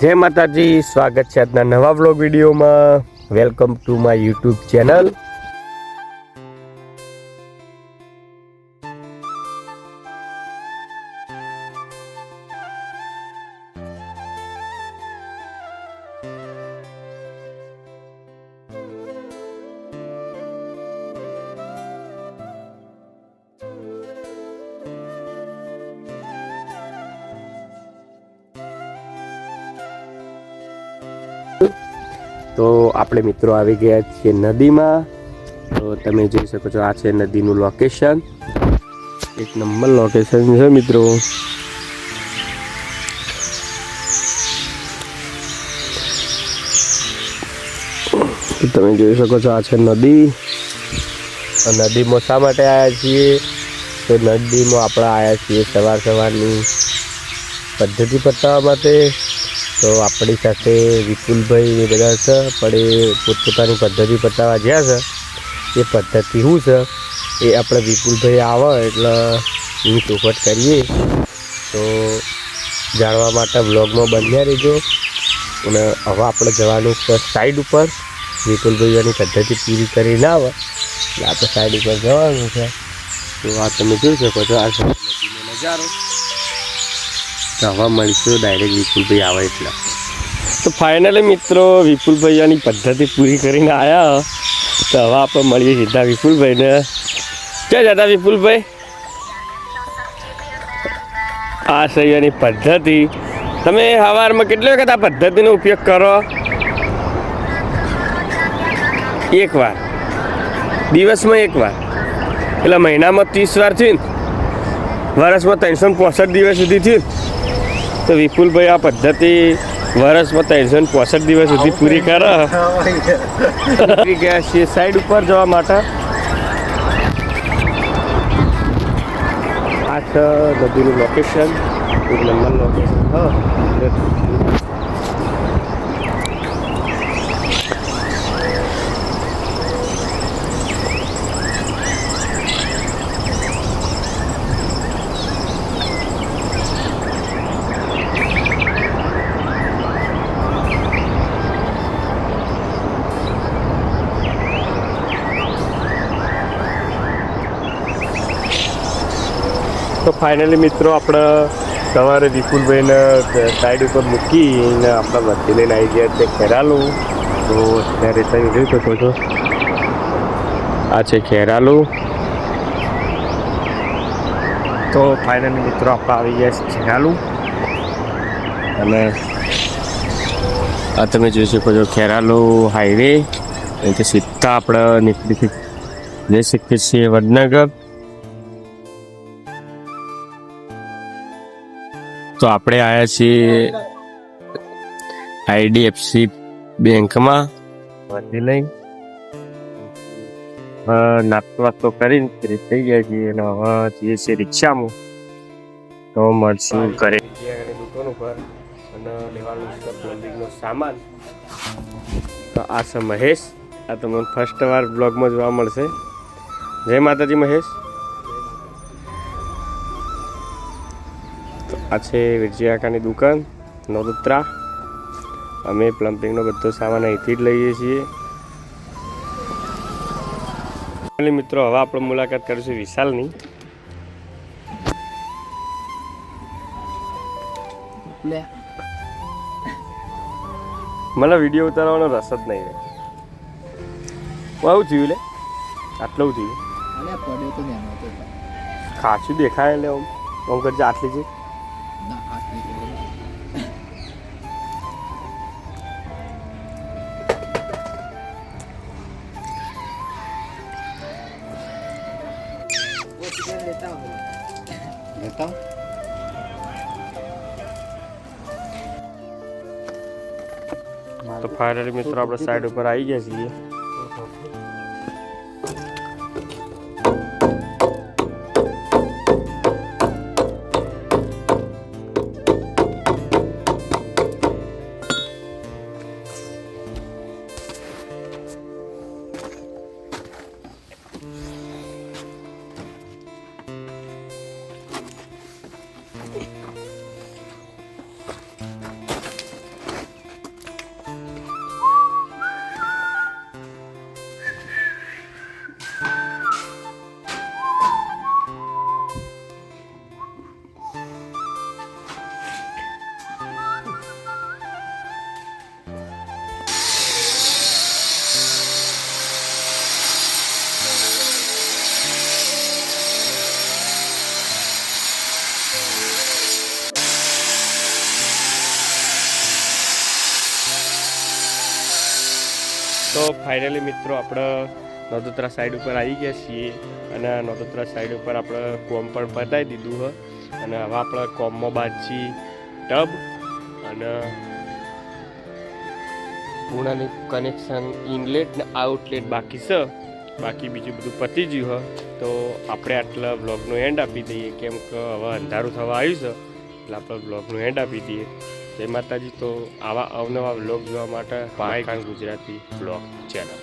જય માતાજી સ્વાગત છે આજના નવા વ્લોગ વિડીયોમાં. Welcome to my YouTube channel તો આપણે મિત્રો આવી ગયા છીએ નદીમાં. તો તમે જોઈ શકો છો, આ છે નદીનું લોકેશન એક નંબર લોકેશન છે મિત્રો. તમે જોઈ શકો છો, આ છે નદી. નદીમાં શા માટે આવ્યા છીએ? તો નદીમાં આપણે આવ્યા છીએ સવાર સવારની પદ્ધતિ પતાવવા માટે. તો આપણી સાથે વિપુલભાઈ એ બધા છે, પણ એ પોતપોતાની પદ્ધતિ બતાવવા ગયા છે, એ પદ્ધતિ શું છે, એ આપણે વિપુલભાઈ આવે એટલે એની ચોખવટ કરીએ. તો જાણવા માટે બ્લોગમાં બંધ્યા રહેજો. અને હવે આપણે જવાનું છે સાઈડ ઉપર. વિપુલભાઈની પદ્ધતિ પૂરી કરીને આવે એટલે આપણે સાઈડ ઉપર જવાનું છે. તો આ તમે જોઈ શકો છો, આ નજારો. તો હવે મળીશું ડાયરેક્ટ વિપુલભાઈ આવે એટલે. તો ફાઇનલી મિત્રો વિપુલભાઈની પદ્ધતિ પૂરી કરીને આવ્યા તો હવે આપણે મળીએ સીધા વિપુલભાઈને. ક્યાં જતા વિપુલભાઈ. આ સૈયાની પદ્ધતિ. તમે સવારમાં કેટલી વખત આ પદ્ધતિનો ઉપયોગ કરો? એક વાર. દિવસમાં એક વાર. એટલે મહિનામાં ત્રીસ વાર થયું વર્ષમાં ત્રણસો પોસઠ દિવસ સુધી થયું તો વિપુલભાઈ આ પદ્ધતિ વર્ષમાં ત્રણસો ને પોસઠ દિવસ સુધી પૂરી કરે. ગયા છીએ સાઈડ ઉપર જવા માટે. આ છે બધું લોકેશન એક નંબર લોકેશન હા તો ફાઇનલી મિત્રો આપણે સવારે વિપુલભાઈને સાઈડ ઉપર મૂકીને આપણે વચ્ચે લઈને આવી ગયા છે ખેરાલું. તો અત્યારે તમે જોઈ શકો છો. આ છે ખેરાલું. તો ફાઇનલી મિત્રો આપણે આવી ગયા છે ખેરાલુ. અને આ તમે જોઈ શકો છો ખેરાલુ હાઈવે અહીંથી સીધા આપણે નીકળી જઈ શકીએ છીએ વડનગર. તો આપણે આવ્યા છીએ આઈડીએફસી બેંકમાં. વધી લઈ નાસ્તો વાસ્તો કરીને ફ્રી થઈ ગયા છીએ અને હવે જઈએ છીએ રિક્ષામાં. તો મળશું ઘરે. દુકાન ઉપર અને લેવાનું છે પ્લમ્બિંગનો સામાન તો આ છે મહેશ. આ તમને ફર્સ્ટ વાર બ્લોગમાં જોવા મળશે. જય માતાજી મહેશ. આ છે વિજયાકાની દુકાન નવદત્રા. અમે પ્લમ્પિંગનો બધો સામાન અહીંથી જ લઈએ છીએ. મિત્રો હવે આપણે મુલાકાત કરીશું વિશાલની. મને વીડિયો ઉતારવાનો રસ જ નહીં રહે હું આવું થયું લે? આટલું થયું? ખાસું દેખાય એટલે આમ. આમ કરજે આટલી છે ના હાથ નીકળ્યો લેતા તો ફાઇનલી મિત્રો આપણે સાઈડ ઉપર આવી ગયા છીએ તો ફાઇનલી મિત્રો આપણે નોદોત્રા સાઈડ ઉપર આવી ગયા છીએ અને નોદોત્રા સાઈડ ઉપર આપણે કોમ પણ બતાવી દીધું હ. અને હવે આપણે કોમમાં બાજી ટબ અને પૂણાની કનેક્શન ઇનલેટ ને આઉટલેટ બાકી છે. બાકી બીજું બધું પતી ગયું હ. તો આપણે આટલા બ્લોગનું એન્ડ આપી દઈએ. કેમ કે હવે અંધારું થવા આવ્યું છે. એટલે આપણે બ્લોગનું એન્ડ આપી દઈએ. જય માતાજી. તો આવા અવનવા બ્લોગ જોવા માટે પાયકાન ગુજરાતી બ્લોગ ચેનલ.